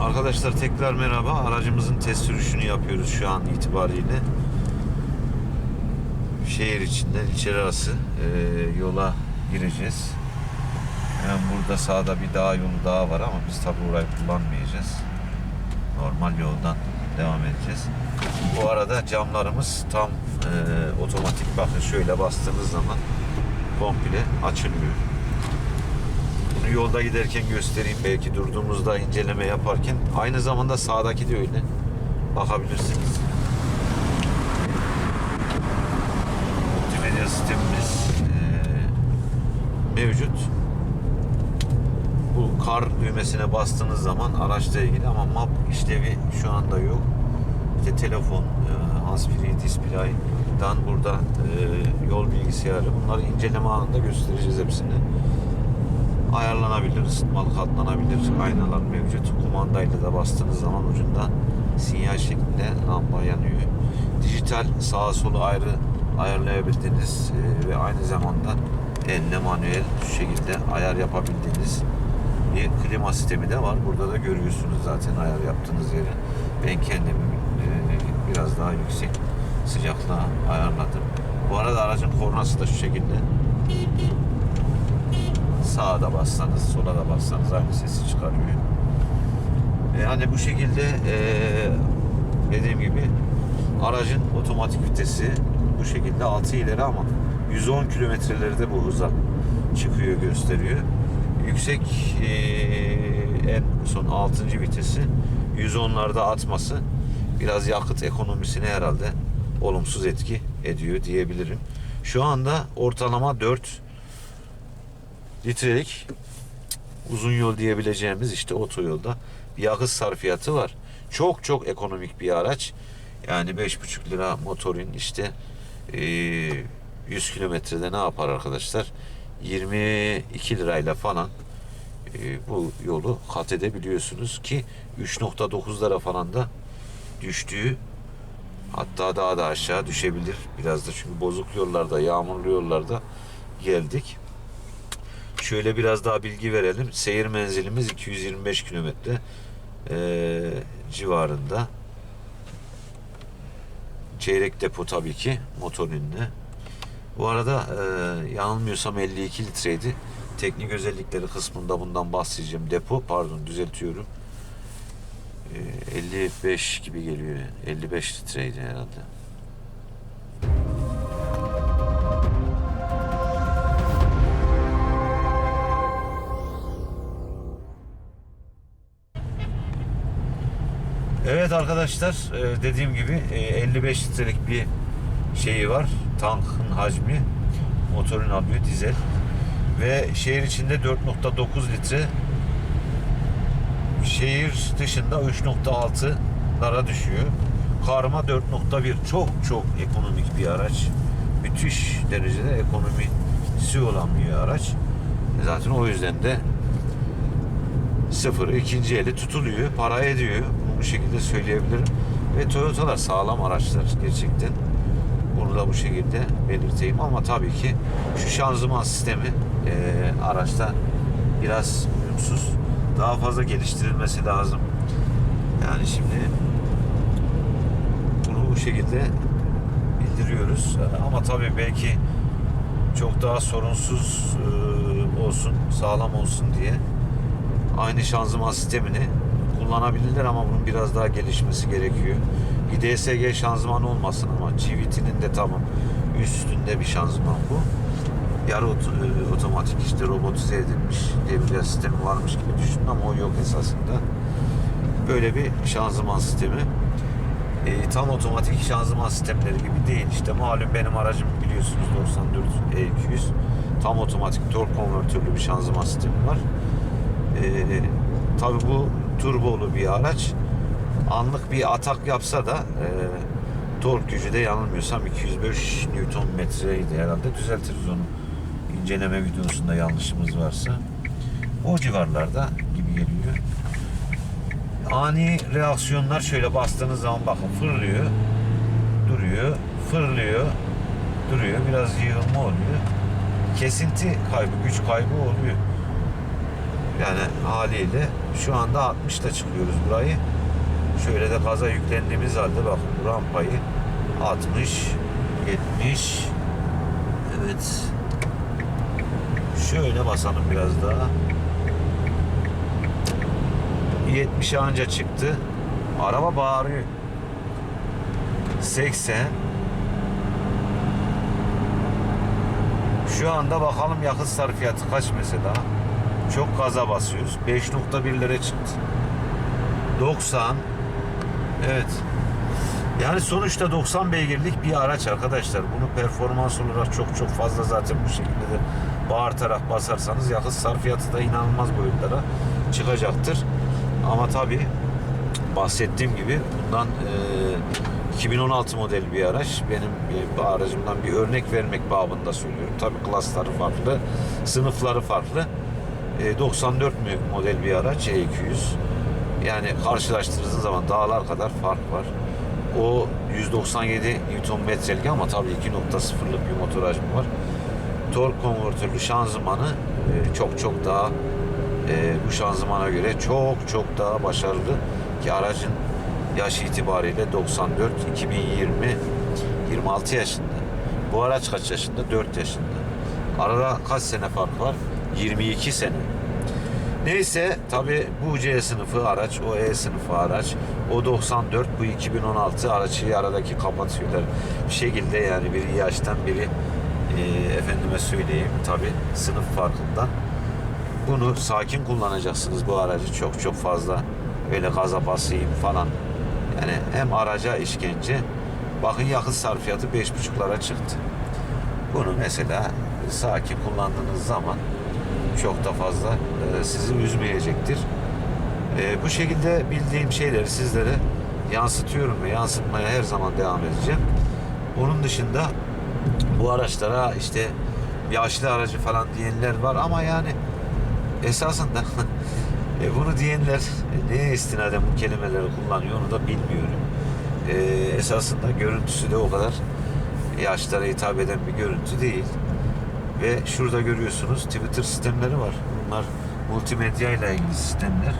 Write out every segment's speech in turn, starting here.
Arkadaşlar tekrar merhaba. Aracımızın test sürüşünü yapıyoruz şu an itibariyle. Şehir içinden içeri arası e, yola gireceğiz. Hemen burada sağda bir dağ yolu daha var ama biz tabi orayı kullanmayacağız. Normal yoldan devam edeceğiz. Bu arada camlarımız tam e, otomatik bakın şöyle bastığınız zaman komple açılıyor. Yolda giderken göstereyim. Belki durduğumuzda inceleme yaparken. Aynı zamanda sağdaki de öyle. Bakabilirsiniz. Multimedya sistemimiz eee, mevcut. Bu kar düğmesine bastığınız zaman araçla ilgili ama map işlevi şu anda yok. İşte telefon, eee, handsfree display'dan burada eee, yol bilgisayarı bunları inceleme anında göstereceğiz hepsini ayarlanabilir, ısıtmalı katlanabilir aynalar mevcut. Kumandayla da bastığınız zaman ucundan sinyal şeklinde lamba yanıyor. Dijital sağa sola ayrı ayarlayabildiğiniz e, ve aynı zamanda elle manuel şu şekilde ayar yapabildiğiniz bir klima sistemi de var. Burada da görüyorsunuz zaten ayar yaptığınız yeri. Ben kendimi e, biraz daha yüksek sıcaklığa ayarladım. Bu arada aracın kornası da şu şekilde sağa da bassanız, sola da bassanız aynı sesi çıkarıyor. Yani bu şekilde eee, dediğim gibi aracın otomatik vitesi bu şekilde 6 ileri ama 110 kilometrelerde bu hıza çıkıyor gösteriyor. Yüksek eee, en son 6. vitesi 110'larda atması biraz yakıt ekonomisine herhalde olumsuz etki ediyor diyebilirim. Şu anda ortalama 4 litrelik uzun yol diyebileceğimiz işte otoyolda yakıt sarfiyatı var. Çok çok ekonomik bir araç. Yani 5,5 lira motorin işte eee, 100 kilometrede ne yapar arkadaşlar? 22 lirayla falan eee, bu yolu kat edebiliyorsunuz ki 3.9'lara falan da düştüğü hatta daha da aşağı düşebilir. Biraz da çünkü bozuk yollarda, yağmurlu yollarda geldik. Şöyle biraz daha bilgi verelim. Seyir menzilimiz 225 kilometre eee, civarında. Çeyrek depo tabii ki motorinde. Bu arada eee, yanılmıyorsam 52 litreydi. Teknik özellikleri kısmında bundan bahsedeceğim. Depo pardon düzeltiyorum. Eee, 55 gibi geliyor. 55 litreydi herhalde. Evet arkadaşlar e, dediğim gibi e, 55 litrelik bir şeyi var. Tankın hacmi. Motorun alıyor dizel. Ve şehir içinde 4.9 litre şehir dışında 3.6'lara düşüyor. Karma 4.1 çok çok ekonomik bir araç. Müthiş derecede ekonomisi olan bir araç. Zaten o yüzden de sıfır ikinci eli tutuluyor, para ediyor. Bu şekilde söyleyebilirim. Ve Toyota'lar sağlam araçlar gerçekten. Bunu da bu şekilde belirteyim ama tabii ki şu şanzıman sistemi e, araçta biraz uyumsuz. Daha fazla geliştirilmesi lazım. Yani şimdi bunu bu şekilde bildiriyoruz. Ama tabii belki çok daha sorunsuz e, olsun, sağlam olsun diye aynı şanzıman sistemini kullanabilirler ama bunun biraz daha gelişmesi gerekiyor. Bir DSG şanzıman olmasın ama GVT'nin de tamam üstünde bir şanzıman bu. Yarı e, otomatik işte robotize edilmiş devriye sistemi varmış gibi düşünün ama o yok esasında. Böyle bir şanzıman sistemi. E, tam otomatik şanzıman sistemleri gibi değil. İşte malum benim aracım biliyorsunuz 94 E200. Tam otomatik tork konvertörlü bir şanzıman sistemi var. Ee, tabii bu turbolu bir araç. Anlık bir atak yapsa da e, tork gücü de yanılmıyorsam 205 Newton metreydi herhalde. Düzeltiriz onu. inceleme videosunda yanlışımız varsa. O civarlarda gibi geliyor. Ani reaksiyonlar şöyle bastığınız zaman bakın fırlıyor, duruyor, fırlıyor, duruyor. Biraz yığılma oluyor. Kesinti kaybı, güç kaybı oluyor. Yani haliyle şu anda 60 ile çıkıyoruz burayı. Şöyle de gaza yüklendiğimiz halde bakın bu rampayı 60 70 Evet. Şöyle basalım biraz daha. 70'e anca çıktı. Araba bağırıyor. 80 Şu anda bakalım yakıt sarfiyatı kaç mesela. Çok gaza basıyoruz. 5.1'lere çıktı. 90 Evet. Yani sonuçta 90 beygirlik bir araç arkadaşlar. Bunu performans olarak çok çok fazla zaten bu şekilde de bağırtarak basarsanız yakıt sarfiyatı da inanılmaz boyutlara çıkacaktır. Ama tabi bahsettiğim gibi bundan e, 2016 model bir araç. Benim e, aracımdan bir örnek vermek babında söylüyorum. Tabi klasları farklı, sınıfları farklı. E, 94 mü model bir araç E200. Yani karşılaştırdığınız zaman dağlar kadar fark var. O 197 Nm'lik ama tabii 2.0'lık bir motor hacmi var. Tork konvertörlü şanzımanı e, çok çok daha e, bu şanzımana göre çok çok daha başarılı ki aracın yaş itibariyle 94 2020 26 yaşında. Bu araç kaç yaşında? 4 yaşında. Arada kaç sene fark var? 22 sene. Neyse tabi bu C sınıfı araç, o E sınıfı araç, o 94, bu 2016 araçı aradaki kapatıyorlar. Bir şekilde yani biri yaştan biri e, efendime söyleyeyim tabi sınıf farkından. Bunu sakin kullanacaksınız bu aracı çok çok fazla öyle gaza basayım falan. Yani hem araca işkence bakın yakıt sarfiyatı 5.5'lara çıktı. Bunu mesela sakin kullandığınız zaman çok da fazla e, sizi üzmeyecektir. E, bu şekilde bildiğim şeyleri sizlere yansıtıyorum ve yansıtmaya her zaman devam edeceğim. Onun dışında bu araçlara işte yaşlı aracı falan diyenler var ama yani esasında e, bunu diyenler neye istinaden bu kelimeleri kullanıyor onu da bilmiyorum. E, esasında görüntüsü de o kadar yaşlara hitap eden bir görüntü değil. Ve şurada görüyorsunuz Twitter sistemleri var. Bunlar multimedya ile ilgili sistemler.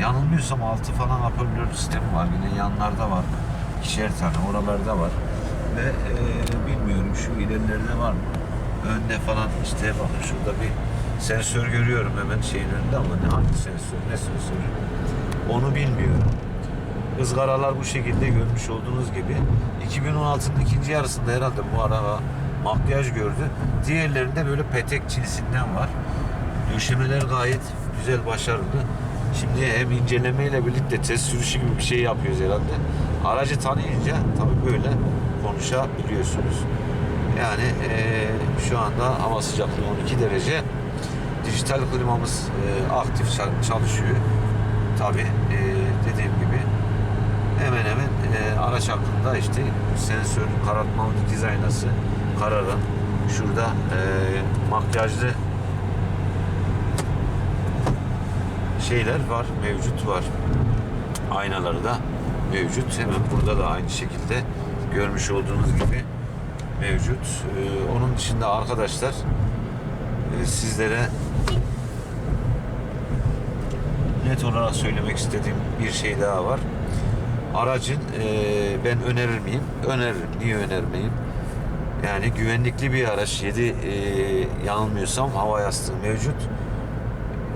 Yanılmıyorsam altı falan hoparlör sistemi var. Yine yanlarda var. İkişer tane oralarda var. Ve e, bilmiyorum şu ilerilerde var mı? Önde falan işte bakın şurada bir sensör görüyorum hemen şeyin önünde ama ne hangi sensör ne sensörü onu bilmiyorum. Izgaralar bu şekilde görmüş olduğunuz gibi 2016'nın ikinci yarısında herhalde bu araba makyaj gördü. Diğerlerinde böyle petek cinsinden var. Döşemeler gayet güzel, başarılı. Şimdi hem incelemeyle birlikte test sürüşü gibi bir şey yapıyoruz herhalde. Aracı tanıyınca tabii böyle konuşabiliyorsunuz. Yani eee, şu anda hava sıcaklığı 12 derece. Dijital klimamız eee, aktif çal- çalışıyor. Tabii eee, dediğim gibi hemen hemen e, araç hakkında işte sensör karartmalı dikiz kararan şurada e, makyajlı şeyler var mevcut var aynaları da mevcut hemen burada da aynı şekilde görmüş olduğunuz gibi mevcut E, onun dışında arkadaşlar e, sizlere net olarak söylemek istediğim bir şey daha var. Aracın e, ben önerir miyim? Öneririm. Niye önermeyeyim? Yani güvenlikli bir araç. 7 e, yanılmıyorsam hava yastığı mevcut.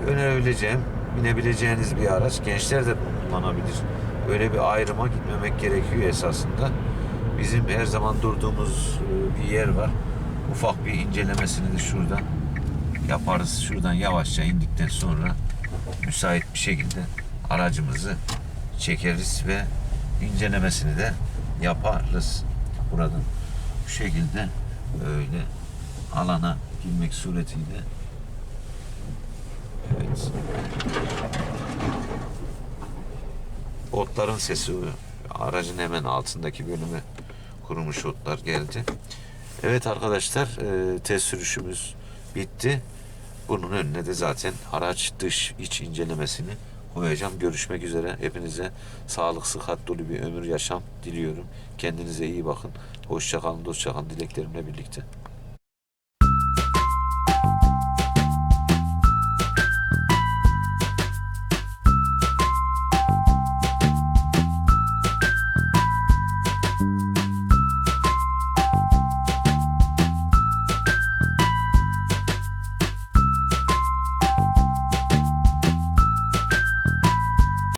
Önerebileceğim, binebileceğiniz bir araç. Gençler de kullanabilir. Öyle bir ayrıma gitmemek gerekiyor esasında. Bizim her zaman durduğumuz e, bir yer var. Ufak bir incelemesini de şurada yaparız. Şuradan yavaşça indikten sonra müsait bir şekilde aracımızı çekeriz ve incelemesini de yaparız. Buradan bu şekilde öyle alana girmek suretiyle evet otların sesi aracın hemen altındaki bölüme kurumuş otlar geldi. Evet arkadaşlar e, test sürüşümüz bitti. Bunun önüne de zaten araç dış iç incelemesini koyacağım. Görüşmek üzere. Hepinize sağlık, sıhhat dolu bir ömür yaşam diliyorum. Kendinize iyi bakın. Hoşça kalın, dostça kalın dileklerimle birlikte.